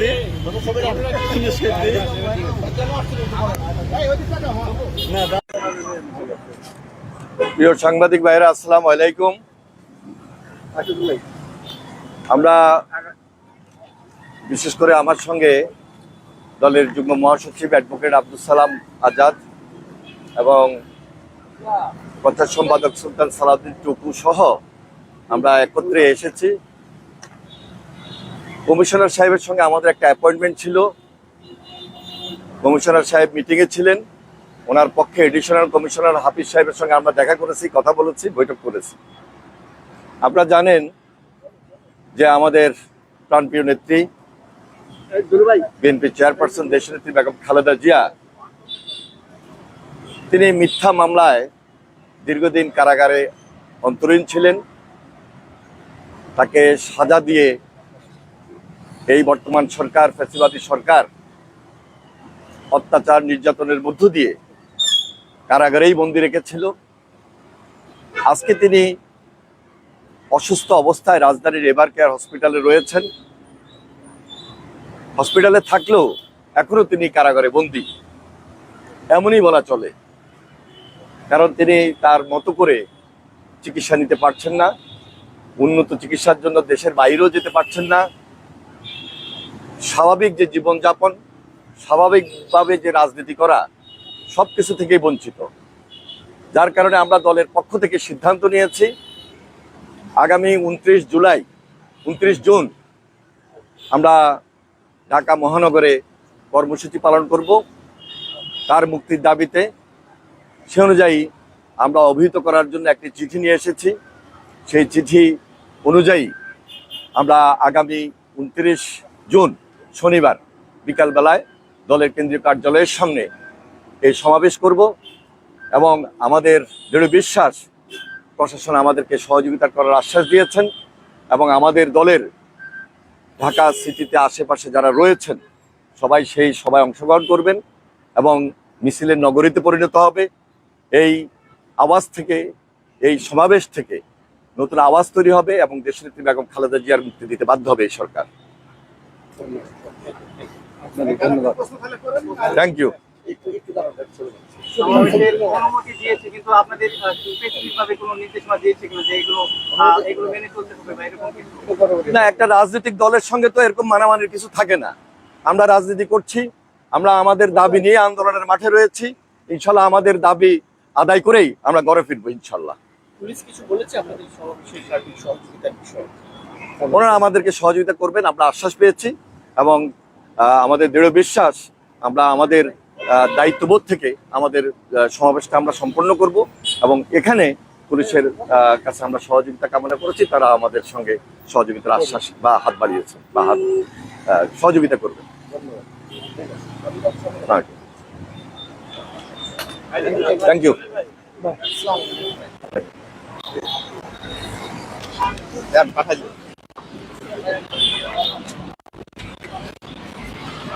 দে। না, দা- প্রিয় সাংবাদিক ভাইরা, আসসালাম আলাইকুম। আমরা বিশেষ করে আমার সঙ্গে দলের যুগ্ম মহাসচিব অ্যাডভোকেট আব্দুল সালাম আজাদ এবং কথা সম্পাদক সুলতান সালাউদ্দিন টুকু সহ আমরা একত্রে এসেছি। কমিশনার সাহেবের সঙ্গে আমাদের একটা অ্যাপয়েন্টমেন্ট ছিল। কমিশনার সাহেব মিটিংয়ে ছিলেন। ওনার পক্ষে এডিশনাল কমিশনার হাফিজ সাহেবের সঙ্গে আমরা দেখা করেছি কথা বলেছি বৈঠক করেছি। আপনারা জানেন যে আমাদের প্রাণপ্রিয় নেত্রী বিএনপি চেয়ারপারসন দেশনেত্রী বেগম খালেদা জিয়া তিনি মিথ্যা মামলায় দীর্ঘদিন কারাগারে অন্তরীণ ছিলেন। তাকে সাজা দিয়ে এই বর্তমান সরকার, ফ্যাসিবাদী সরকার, অত্যাচার, নির্যাতনের মধ্য দিয়ে কারাগারেই বন্দি রেখেছিল। আজকে তিনি অসুস্থ অবস্থায় রাজধানীর এবার কেয়ার হসপিটালে রয়েছেন। হসপিটালে থাকলেও এখনও তিনি কারাগারে বন্দি। এমনই বলা চলে। কারণ তিনি তার মতো করে চিকিৎসা নিতে পারছেন না। উন্নত চিকিৎসার জন্য দেশের বাইরেও যেতে পারছেন না। স্বাভাবিক যে জীবনযাপন, স্বাভাবিকভাবে যে রাজনীতি করা সব কিছু থেকেই বঞ্চিত। যার কারণে আমরা দলের পক্ষ থেকে সিদ্ধান্ত নিয়েছি, আগামী উনত্রিশ জুলাই, উনত্রিশ জুন আমরা ঢাকা মহানগরে কর্মসূচি পালন করব। তার মুক্তির দাবিতে সে অনুযায়ী আমরা অভিহিত করার জন্য একটি চিঠি নিয়ে এসেছি। সেই চিঠি অনুযায়ী আমরা আগামী উনত্রিশ জুন শনিবার বিকালবেলায় দলের কেন্দ্রীয় কার্যালয়ের সামনে এই সমাবেশ করব এবং আমাদের দৃঢ় বিশ্বাস, প্রশাসন আমাদেরকে সহযোগিতা করার আশ্বাস দিয়েছেন এবং আমাদের দলের ঢাকা সিটিতে আশেপাশে যারা রয়েছেন, সবাই সেই সবাই অংশগ্রহণ করবেন এবং মিছিলের নগরীতে পরিণত হবে। এই আওয়াজ থেকে, এই সমাবেশ থেকে নতুন আওয়াজ তৈরি হবে এবং দেশনেত্রী বেগম খালেদা জিয়ার মুক্তি দিতে বাধ্য হবে এই সরকার। আপনাদের স্পেসিফিক ভাবে কোনো নির্দেশনা দিয়েছে কিনা যে এগুলো আহ, এগুলো মেনে চলতে হবে বা এরকম কিছু? না একটা রাজনৈতিক দলের সঙ্গে তো এরকম মানামানির কিছু থাকে না। আমরা রাজনীতি করছি আমরা আমাদের দাবি নিয়ে আন্দোলনের মাঠে রয়েছি। ইনশাল্লাহ আমাদের দাবি আদায় করেই আমরা ঘরে ফিরবো ইনশাল্লাহ। কিছু বলেছে আপনাদের সমাবেশের সার্বিক সহযোগিতার বিষয়ে? ওনারা আমাদেরকে সহযোগিতা করবেন আমরা আশ্বাস পেয়েছি। এবং আমাদের দৃঢ় বিশ্বাস, আমরা আমাদের দায়িত্ববোধ থেকে আমাদের সমাবেশটা আমরা সম্পন্ন করব এবং এখানে পুলিশের কাছে আমরা সহযোগিতা কামনা করেছি, তারা আমাদের সঙ্গে সহযোগিতার আশ্বাস বা হাত বাড়িয়েছে বা হাত সহযোগিতা করবে থ্যাংক ইউ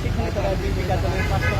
সেখানে তারা জীবিকা তাদের পাঁচশো